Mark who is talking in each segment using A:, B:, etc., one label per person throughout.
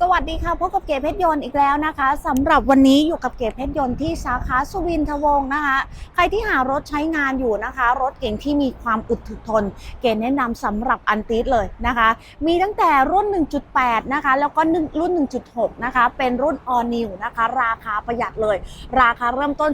A: สวัสดีค่ะพบกับเก๋เพชรยนต์อีกแล้วนะคะสำหรับวันนี้อยู่กับเก๋เพชรยนต์ที่สาขาสุวินทวงศ์นะคะ ใครที่หารถใช้งานอยู่นะคะ รถเก่งที่มีความอึดถึกทน เก๋แนะนำสำหรับอันติสเลยนะคะ มีตั้งแต่รุ่น 1.8 นะคะ แล้วก็รุ่น 1.6 นะคะ เป็นรุ่น all new นะคะ ราคาประหยัดเลย ราคาเริ่มต้น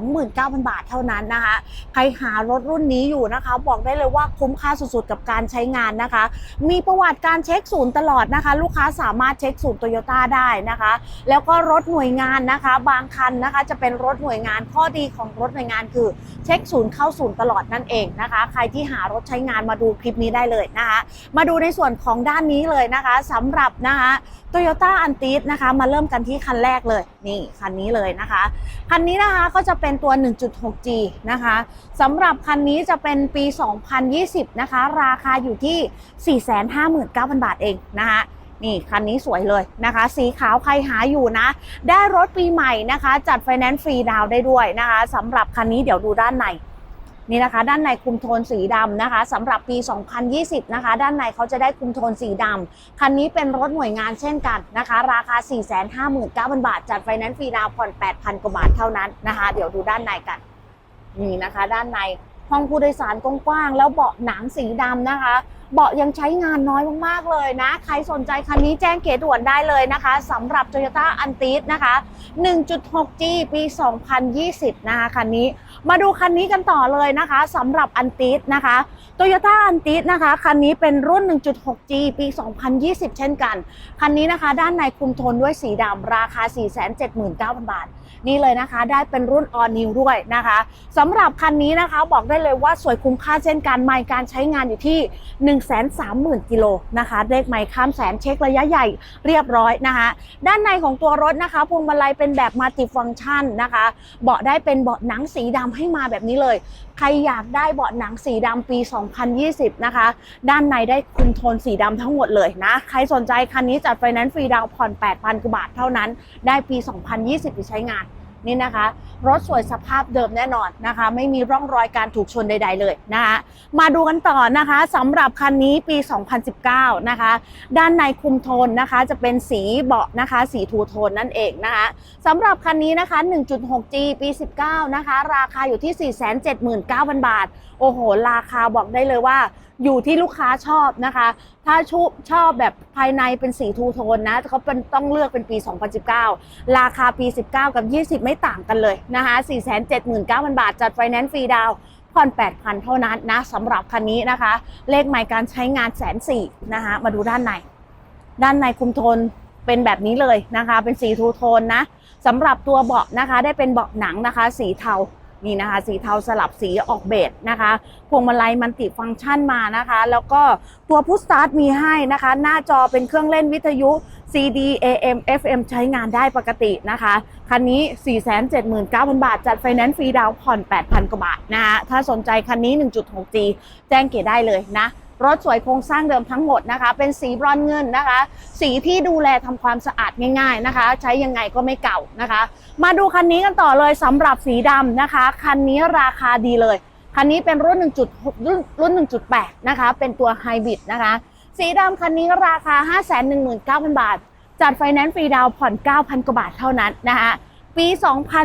A: 429,000 บาทเท่านั้นนะคะ ใครหารถรุ่นนี้อยู่นะคะ บอกได้เลยว่าคุ้มค่าสุดๆกับการใช้งานนะคะ มีประวัติการเช็คศูนย์ตลอดนะคะ ลูกค้าสามารถช็คศูนย์โตโยต้าได้นะคะ แล้วก็รถหน่วยงานนะคะ บางคันนะคะจะเป็นรถหน่วยงานข้อดีของรถหน่วยงานคือเช็คศูนย์เข้าศูนย์ตลอดนั่นเองนะคะ ใครที่หารถใช้งานมาดูคลิปนี้ได้เลยนะคะ มาดูในส่วนของด้านนี้เลยนะคะสำหรับนะคะโตโยต้าอันติสนะคะมาเริ่มกันที่คันแรกเลยนี่คันนี้เลยนะคะคันนี้นะคะก็จะเป็นตัว 1.6G นะคะสำหรับคันนี้จะเป็นปี 2020 นะคะ ราคาอยู่ที่ 459,000 บาทเองนะคะ นี่คันนี้สวยเลยนะคะ สีขาวใครหาอยู่นะ ได้รถปีใหม่นะคะ จัดไฟแนนซ์ฟรีดาวได้ด้วยนะคะสำหรับคันนี้เดี๋ยวดูด้านในนี่นะคะ ด้านในคุมโทนสีดำนะคะสำหรับปี 2020 นะคะ ด้านในเขาจะได้คุมโทนสีดำคันนี้เป็นรถหน่วยงานเช่นกันนะคะ ราคา 459,000 บาท จัดไฟแนนซ์ฟรีดาวผ่อน 8,000 กว่าบาทเท่านั้นนะคะ เดี๋ยวดูด้านในกัน นี่นะคะ ด้านในห้องผู้โดยสารกว้างๆแล้วเบาะหนังสีดำนะคะเบาะยังใช้งานน้อยมากๆเลยนะ ใครสนใจคันนี้แจ้งเก๋ด่วนได้เลยนะคะสำหรับ Toyota a n t i s นะคะ 1.6G ปี 2020 นะคะคันนี้ มาดูคันนี้กันต่อเลยนะคะสำหรับ a n t i s นะคะ Toyota a n t i s นะคะคันนี้เป็นรุ่น 1.6G ปี 2020 เช่นกัน คันนี้นะคะ ด้านในคุมโทนด้วยสีดำราคา 479,000 บาท นี่เลยนะคะ ได้เป็นรุ่น all new ด้วยนะคะสำหรับคันนี้นะคะบอกได้เลยว่าสวยคุ้มค่าเช่นกันไมล์การใช้งานอยู่ที่130,000 กิโลนะคะเลขไมล์ข้ามแสนเช็คระยะใหญ่เรียบร้อยนะคะ ด้านในของตัวรถนะคะพวงมาลัยเป็นแบบมัลติฟังชันนะคะ เบาะได้เป็นเบาะหนังสีดำให้มาแบบนี้เลย ใครอยากได้เบาะหนังสีดำปี 2020 นะคะ ด้านในได้คุมโทนสีดำทั้งหมดเลยนะ ใครสนใจคันนี้จัดไฟแนนซ์ฟรีดาวน์ผ่อน 8,000กว่าบาทเท่านั้น ได้ปี 2020ไปใช้งาน นี่นะคะ รถสวยสภาพเดิมแน่นอนนะคะ ไม่มีร่องรอยการถูกชนใด ๆ เลยนะคะมาดูกันต่อนะคะสำหรับคันนี้ปี 2019 นะคะ ด้านในคุมโทนนะคะจะเป็นสีเบาะนะคะ สีทูโทนนั่นเองนะคะสำหรับคันนี้นะคะ 1.6G ปี 19 นะคะ ราคาอยู่ที่ 479,000 บาท โอ้โห ราคาบอกได้เลยว่าอยู่ที่ลูกค้าชอบนะคะ ถ้าชอบชอบแบบภายในเป็นสีทูโทนนะเขาเป็นต้องเลือกเป็นปี 2019 ราคาปี 19 กับ 20 ไม่ต่างกันเลยนะคะ479,000 บาท จัดไฟแนนซ์ฟรีดาวผ่อน8,000 เท่านั้นนะสำหรับคันนี้นะคะ เลขหมายการใช้งานแสนสี่นะคะมาดูด้านใน ด้านในคุมโทนเป็นแบบนี้เลยนะคะ เป็นสีทูโทนนะสำหรับตัวเบาะนะคะ ได้เป็นเบาะหนังนะคะ สีเทา นี่นะคะ สีเทาสลับสีออกเบจนะคะพวงมาลัยมันติฟังก์ชันมานะคะ แล้วก็ตัวพุชสตาร์ทมีให้นะคะ หน้าจอเป็นเครื่องเล่นวิทยุ CD AM FM ใช้งานได้ปกตินะคะ คันนี้ 479,000 บาท จัดไฟแนนซ์ฟรีดาวน์ผ่อน 8,000 กว่าบาทนะคะถ้าสนใจคันนี้ 1.6G แจ้งเกดได้เลยนะ รถสวยโครงสร้างเดิมทั้งหมดนะคะ เป็นสีบรอนซ์เงินนะคะ สีที่ดูแลทำความสะอาดง่ายๆนะคะ ใช้ยังไงก็ไม่เก่านะคะ มาดูคันนี้กันต่อเลยสำหรับสีดำนะคะ คันนี้ราคาดีเลย คันนี้เป็นรุ่น1.6รุ่นรุ่น 1.8 นะคะ เป็นตัวไฮบริดนะคะ สีดำคันนี้ราคา 519,000 บาท จัดไฟแนนซ์ฟรีดาวผ่อน 9,000 กว่าบาทเท่านั้นนะคะปี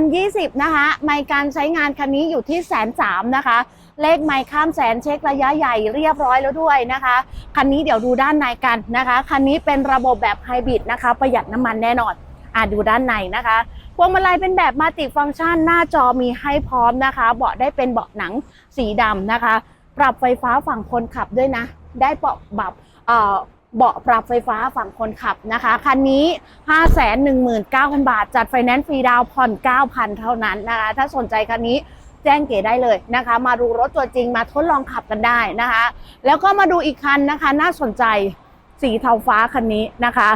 A: 2020 นะคะไมการใช้งานคันนี้อยู่ที่แสนสามนะคะ เลขไมล์ข้ามแสนเช็คระยะใหญ่เรียบร้อยแล้วด้วยนะคะ คันนี้เดี๋ยวดูด้านในกันนะคะ คันนี้เป็นระบบแบบไฮบริดนะคะ ประหยัดน้ำมันแน่นอนอะดูด้านในนะคะพวงมาลัยเป็นแบบมัลติฟังก์ชันหน้าจอมีให้พร้อมนะคะ เบาะได้เป็นเบาะหนังสีดำนะคะ ปรับไฟฟ้าฝั่งคนขับด้วยนะ ได้เบาะแบบเอ่อเบาะปรับไฟฟ้าฝั่งคนขับนะคะ คันนี้ 519,000 บาท จัดไฟแนนซ์ฟรีดาวน์ผ่อน 9,000 เท่านั้นนะคะ ถ้าสนใจคันนี้ แจ้งเก๋ได้เลยนะคะ มาดูรถตัวจริงมาทดลองขับกันได้นะคะ แล้วก็มาดูอีกคันนะคะ น่าสนใจสีเทาฟ้าคันนี้นะคะ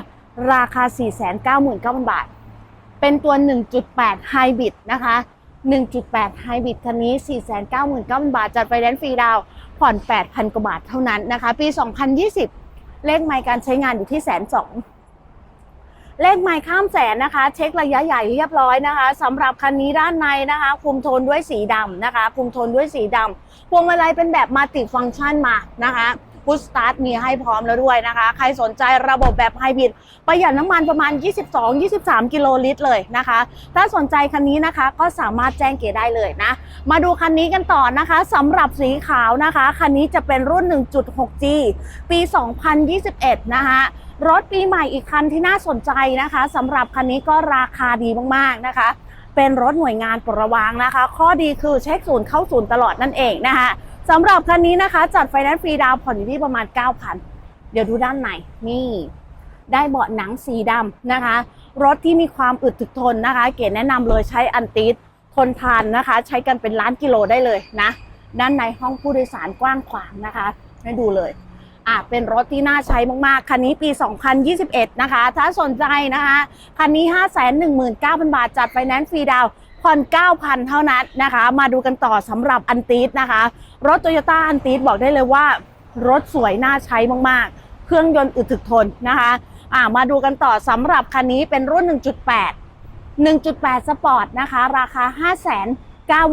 A: ราคา 499,000 บาท เป็นตัว 1.8 ไฮบริดนะคะ 1.8 ไฮบริดคันนี้ 499,000 บาท จัดไฟแนนซ์ฟรีดาวผ่อน 8,000 กว่าบาทเท่านั้นนะคะ ปี 2020 เลขไมล์การใช้งานอยู่ที่แสนสอง เลขไมล์ข้ามแสนนะคะ เช็คระยะใหญ่เรียบร้อยนะคะสำหรับคันนี้ด้านในนะคะ คุมโทนด้วยสีดำนะคะคุมโทนด้วยสีดำพวงมาลัยเป็นแบบมัลติฟังก์ชันมานะคะพุชสตาร์ทมีให้พร้อมแล้วด้วยนะคะ ใครสนใจระบบแบบไฮบริดประหยัดน้ำมันประมาณ 22-23 กิโลลิตรเลยนะคะ ถ้าสนใจคันนี้นะคะก็สามารถแจ้งเก๋ได้เลยนะ มาดูคันนี้กันต่อนะคะสำหรับสีขาวนะคะ คันนี้จะเป็นรุ่น 1.6G ปี 2021 นะคะ รถปีใหม่อีกคันที่น่าสนใจนะคะสำหรับคันนี้ก็ราคาดีมากๆนะคะ เป็นรถหน่วยงานปลดระวางนะคะ ข้อดีคือเช็คศูนย์เข้าศูนย์ตลอดนั่นเองนะคะสำหรับคันนี้นะคะ จัดไฟแนนซ์ฟรีดาวผ่อนอยู่ที่ประมาณ 9,000 เดี๋ยวดูด้านในนี่ได้เบาะหนังสีดำนะคะ รถที่มีความอึดถึกทนนะคะ เก๋แนะนำเลยใช้อันติสทนทานนะคะ ใช้กันเป็นล้านกิโลได้เลยนะ ด้านในห้องผู้โดยสารกว้างขวางนะคะ ให้ดูเลย อะเป็นรถที่น่าใช้มาก ๆ คันนี้ปี 2021 นะคะ ถ้าสนใจนะคะ คันนี้ 519,000 บาท จัดไฟแนนซ์ฟรีดาวน์ผ่อน 9,000 เท่านั้นนะคะ มาดูกันต่อสำหรับอันตีสนะคะ รถโตโยต้าอันตีสบอกได้เลยว่า รถสวยน่าใช้มาก ๆ เครื่องยนต์อึดถึกทนนะคะอ่ามาดูกันต่อสำหรับคันนี้เป็นรุ่น 1.8 1.8 สปอร์ตนะคะ ราคา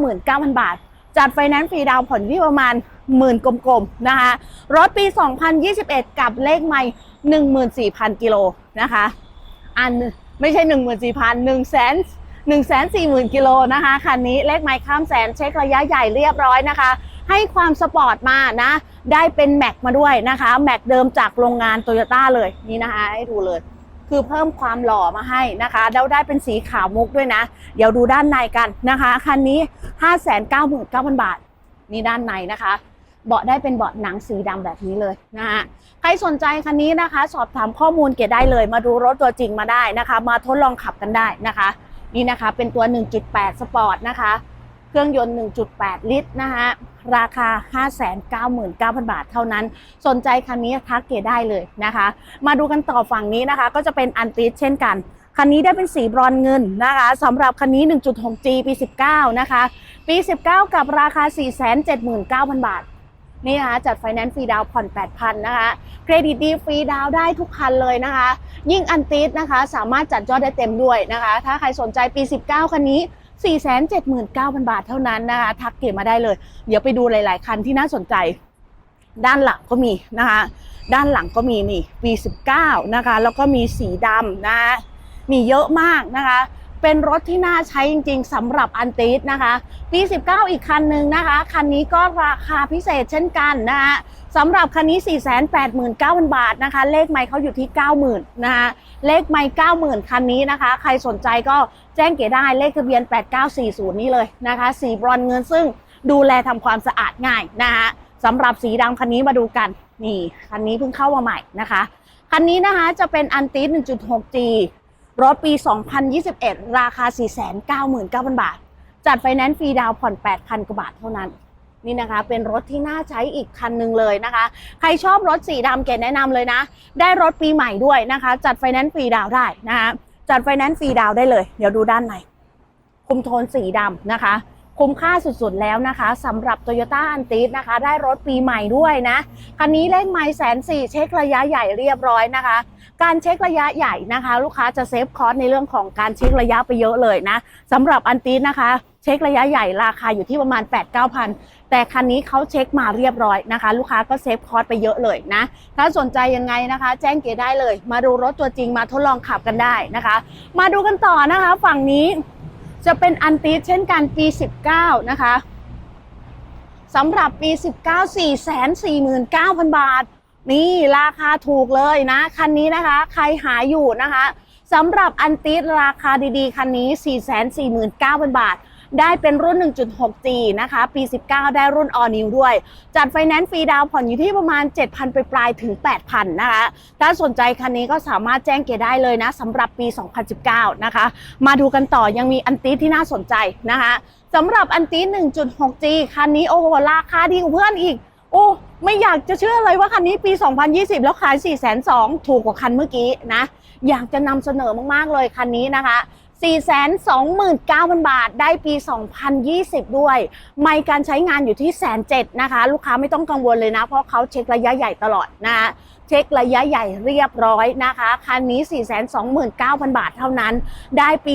A: 599,000 บาท จัดไฟแนนซ์ฟรีดาวน์ผ่อนที่ประมาณ หมื่นกลมๆนะคะ รถปี 2021 กับเลขใหม่ 14,000 กิโลนะคะ อันไม่ใช่ 14,000 1แสน1แสน40,000 กิโลนะคะคันนี้เลขไมล์ข้ามแสนเช็คระยะใหญ่เรียบร้อยนะคะ ให้ความสปอร์ตมานะ ได้เป็นแม็กมาด้วยนะคะ แม็กเดิมจากโรงงานโตโยต้าเลยนี่นะคะให้ดูเลย คือเพิ่มความหล่อมาให้นะคะแล้วได้เป็นสีขาวมุกด้วยนะ เดี๋ยวดูด้านในกันนะคะ คันนี้ 599,000 บาท นี่ด้านในนะคะ เบาะได้เป็นเบาะหนังสีดำแบบนี้เลยนะคะใครสนใจคันนี้นะคะ สอบถามข้อมูลเกดได้เลย มาดูรถตัวจริงมาได้นะคะ มาทดลองขับกันได้นะคะ นี่นะคะเป็นตัว 1.8 สปอร์ตนะคะ เครื่องยนต์ 1.8 ลิตรนะคะราคา 599,000 บาทเท่านั้น สนใจคันนี้ทักเกดได้เลยนะคะ มาดูกันต่อฝั่งนี้นะคะ ก็จะเป็นอันติสเช่นกันคันนี้ได้เป็นสีบรอนเงินนะคะสำหรับคันนี้ 1.6G ปี 19 นะคะ ปี 19 กับราคา 479,000 บาท นี่นะคะจัดไฟแนนซ์ฟรีดาวผ่อน 8,000 นะคะ เครดิตดีฟรีดาวได้ทุกคันเลยนะคะ ยิ่งอันติสนะคะ สามารถจัดยอดได้เต็มด้วยนะคะ ถ้าใครสนใจปี 19 คันนี้ 479,000 บาทเท่านั้นนะคะ ทักเก็บมาได้เลย เดี๋ยวไปดูหลาย ๆ คันที่น่าสนใจ ด้านหลังก็มีนะคะ ด้านหลังก็มีนี่ปี19 นะคะ แล้วก็มีสีดำนะคะมีเยอะมากนะคะ เป็นรถที่น่าใช้จริง ๆสำหรับอันติสนะคะ ปี 19 อีกคันหนึ่งนะคะ คันนี้ก็ราคาพิเศษเช่นกันนะคะสำหรับคันนี้ 489,000 บาทนะคะ เลขไม่เขาอยู่ที่ 90,000นะคะเลขไม่90,000 คันนี้นะคะ ใครสนใจก็แจ้งเก๋ได้เลขทะเบียน 8940 นี้เลยนะคะ สีบรอนเงินซึ่งดูแลทำความสะอาดง่ายนะคะสำหรับสีดำคันนี้มาดูกันนี่คันนี้เพิ่งเข้ามาใหม่นะคะ คันนี้นะคะจะเป็นอันติส 1.6G รถปี 2021 ราคา 499,000 บาท จัดไฟแนนซ์ฟรีดาวผ่อน 8,000 กว่าบาทเท่านั้น นี่นะคะ เป็นรถที่น่าใช้อีกคันหนึ่งเลยนะคะ ใครชอบรถสีดำเกดแนะนำเลยนะ ได้รถปีใหม่ด้วยนะคะ จัดไฟแนนซ์ฟรีดาวได้นะคะ จัดไฟแนนซ์ฟรีดาวได้เลย เดี๋ยวดูด้านในคุมโทนสีดำนะคะ คุ้มค่าสุดๆแล้วนะคะสำหรับ Toyota a n t i s นะคะ ได้รถปีใหม่ด้วยนะ คันนี้เลขไมล์แสนสี่เช็คระยะใหญ่เรียบร้อยนะคะ การเช็คระยะใหญ่นะคะ ลูกค้าจะเซฟคอสในเรื่องของการเช็คระยะไปเยอะเลยนะสำหรับอันติสนะคะ เช็คระยะใหญ่ราคาอยู่ที่ประมาณ 8 9 0 0 0 แต่คันนี้เขาเช็คมาเรียบร้อยนะคะ ลูกค้าก็เซฟคอสไปเยอะเลยนะ ถ้าสนใจยังไงนะคะ แจ้งเก๋ได้เลย มาดูรถตัวจริงมาทดลองขับกันได้นะคะ มาดูกันต่อนะคะ ฝั่งนี้ จะเป็นอันติสเช่นกันปี 19 นะคะสำหรับปี 19 449,000 บาท นี่ราคาถูกเลยนะ คันนี้นะคะ ใครหาอยู่นะคะสำหรับอันติสราคาดีๆ คันนี้ 449,000 บาท ได้เป็นรุ่น 1.6G นะคะ ปี 19 ได้รุ่น All New ด้วย จัดไฟแนนซ์ฟรีดาวผ่อนอยู่ที่ประมาณ 7,000 ไปปลายๆถึง 8,000 นะคะ ถ้าสนใจคันนี้ก็สามารถแจ้งเกได้เลยนะสำหรับปี 2019 นะคะ มาดูกันต่อยังมีอันติสที่น่าสนใจนะคะสำหรับอันติส 1.6G คันนี้โอ้โหราคาดีกว่าเพื่อนอีก โอ้ไม่อยากจะเชื่อเลยว่าคันนี้ปี 2020 แล้วขาย 4 2 0 0 0ถูกกว่าคันเมื่อกี้นะ อยากจะนำเสนอมาก ๆ เลยคันนี้นะคะ 429,000 บาทได้ปี 2020 ด้วย ไม่การใช้งานอยู่ที่แสนเจ็ดนะคะ ลูกค้าไม่ต้องกังวลเลยนะ เพราะเขาเช็คระยะใหญ่ตลอดนะคะเช็คระยะใหญ่เรียบร้อยนะคะ คันนี้ 429,000 บาทเท่านั้น ได้ปี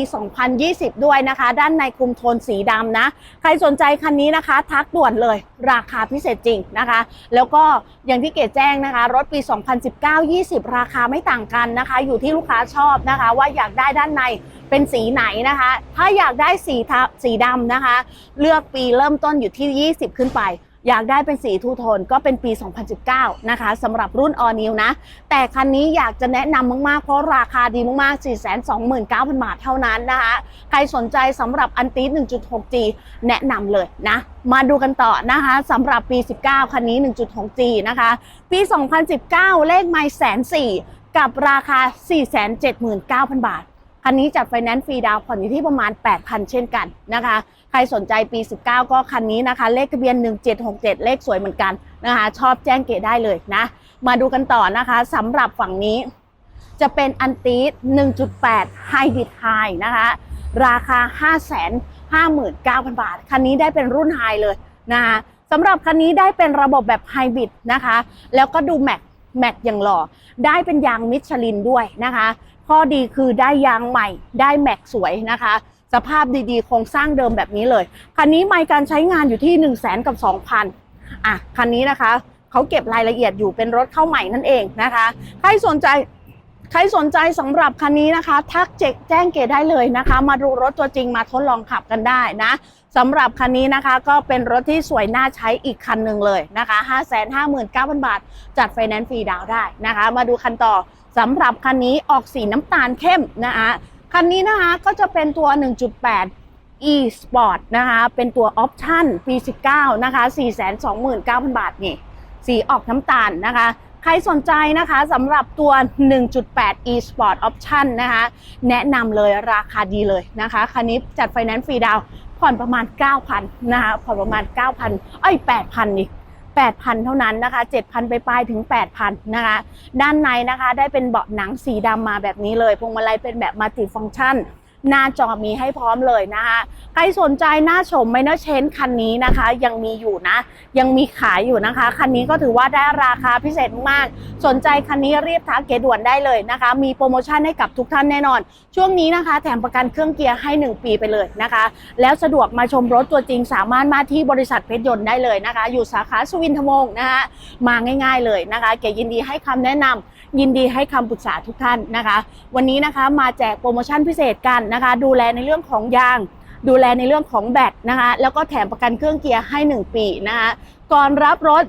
A: 2020 ด้วยนะคะ ด้านในคุมโทนสีดำนะ ใครสนใจคันนี้นะคะ ทักด่วนเลย ราคาพิเศษจริงนะคะ แล้วก็อย่างที่เกดแจ้งนะคะ รถปี 2019-20 ราคาไม่ต่างกันนะคะ อยู่ที่ลูกค้าชอบนะคะ ว่าอยากได้ด้านใน เป็นสีไหนนะคะ ถ้าอยากได้สีทาสีดำนะคะ เลือกปีเริ่มต้นอยู่ที่ 20 ขึ้นไป อยากได้เป็นสีทูโทนก็เป็นปี 2019 นะคะสำหรับรุ่น All New นะ แต่คันนี้อยากจะแนะนำมาก ๆ เพราะราคาดีมาก ๆ 429,000 บาทเท่านั้นนะคะ ใครสนใจสำหรับอันตี 1.6G แนะนำเลยนะ มาดูกันต่อนะคะสำหรับปี 19 คันนี้ 1.6G นะคะ ปี 2019 เลขไม่แสนสี่กับราคา 479,000 บาท คันนี้จัดไฟแนนซ์ฟรีดาวผ่อนอยู่ที่ประมาณ 8,000 เช่นกันนะคะ ใครสนใจปี 19 ก็คันนี้นะคะ เลขทะเบียน 1767 เลขสวยเหมือนกันนะคะ ชอบแจ้งเกตได้เลยนะ มาดูกันต่อนะคะสำหรับฝั่งนี้ จะเป็นอันตีส1.8 Hybrid High นะคะ ราคา 559,000 บาท คันนี้ได้เป็นรุ่น High เลยนะคะสำหรับคันนี้ได้เป็นระบบแบบไฮบริดนะคะ แล้วก็ดูแม็กแม็กอย่างหล่อ ได้เป็นยางมิชลินด้วยนะคะ ข้อดีคือได้ยางใหม่ ได้แม็กสวยนะคะ สภาพดีๆโครงสร้างเดิมแบบนี้เลย คันนี้ไม่การใช้งานอยู่ที่ 1 0 0 0 0แสนกับ2,000อะ คันนี้นะคะ เขาเก็บรายละเอียดอยู่เป็นรถเข้าใหม่นั่นเองนะคะ ใครสนใจใครสนใจสำหรับคันนี้นะคะ ทักเจกแจ้งเกได้เลยนะคะ มาดูรถตัวจริงมาทดลองขับกันได้นะสำหรับคันนี้นะคะ ก็เป็นรถที่สวยน่าใช้อีกคันหนึ่งเลยนะคะ 559,000 บาท จัดไฟแนนซ์ฟรีดาวได้นะคะ มาดูคันต่อ สำหรับคันนี้ออกสีน้ำตาลเข้มนะคะคันนี้นะคะก็จะเป็นตัว 1.8 e sport นะคะเป็นตัวออปชั่นปี 19 นะคะ 429,000 บาทนี่สีออกน้ำตาลนะคะใครสนใจนะคะสำหรับตัว 1.8 e sport option นะคะแนะนำเลยราคาดีเลยนะคะ คันนี้จัดไฟแนนซ์ฟรีดาวผ่อนประมาณ 9,000 นะคะผ่อนประมาณ 9,000 เอ้ย 8,000อีก 8,000 เท่านั้นนะคะ 7,000 ไปปลายถึง 8,000 นะคะ ด้านในนะคะได้เป็นเบาะหนังสีดำมาแบบนี้เลยพวงมาลัยเป็นแบบมัลติฟังก์ชัน หน้าจอมีให้พร้อมเลยนะคะใครสนใจหน้าชมไมเนอร์เชนคันนี้นะคะ ยังมีอยู่นะ ยังมีขายอยู่นะคะ คันนี้ก็ถือว่าได้ราคาพิเศษมาก สนใจคันนี้รีบทักเกด่วนได้เลยนะคะ มีโปรโมชั่นให้กับทุกท่านแน่นอน ช่วงนี้นะคะ แถมประกันเครื่องเกียร์ให้ 1 ปีไปเลยนะคะ แล้วสะดวกมาชมรถตัวจริงสามารถมาที่บริษัทเพชรยนต์ได้เลยนะคะ อยู่สาขาสุวินทวงศ์นะคะมาง่าย ๆเลยนะคะ เกดยินดีให้คำแนะนำ ยินดีให้คำปรึกษาทุกท่านนะคะ วันนี้นะคะมาแจกโปรโมชั่นพิเศษกันนะคะ ดูแลในเรื่องของยาง ดูแลในเรื่องของแบตนะคะ แล้วก็แถมประกันเครื่องเกียร์ให้ 1 ปีนะคะ ก่อนรับรถ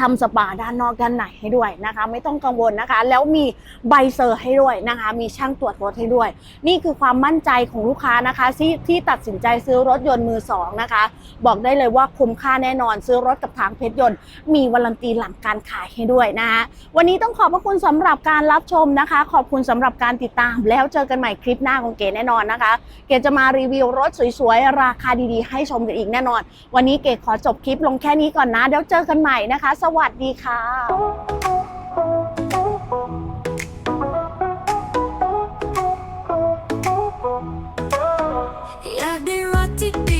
A: ทำสปาด้านนอกด้านในให้ด้วยนะคะ ไม่ต้องกังวลนะคะ แล้วมีใบเซอร์ให้ด้วยนะคะ มีช่างตรวจรถให้ด้วย นี่คือความมั่นใจของลูกค้านะคะที่ที่ตัดสินใจซื้อรถยนต์มือสองนะคะ บอกได้เลยว่าคุ้มค่าแน่นอน ซื้อรถกับทางเพชรยนต์ มีวารันตีหลังการขายให้ด้วยนะคะวันนี้ต้องขอบพระคุณสำหรับการรับชมนะคะ ขอบคุณสำหรับการติดตาม แล้วเจอกันใหม่คลิปหน้าของเก๋แน่นอนนะคะ เก๋จะมารีวิวรถสวยๆราคาดีๆ ให้ชมกันอีกแน่นอน วันนี้เก๋ขอจบคลิปลงแค่นี้ก่อนนะเดี๋ยวเจอกันใหม่นะคะสวัสดีค่ะ
B: อยากได้รักที่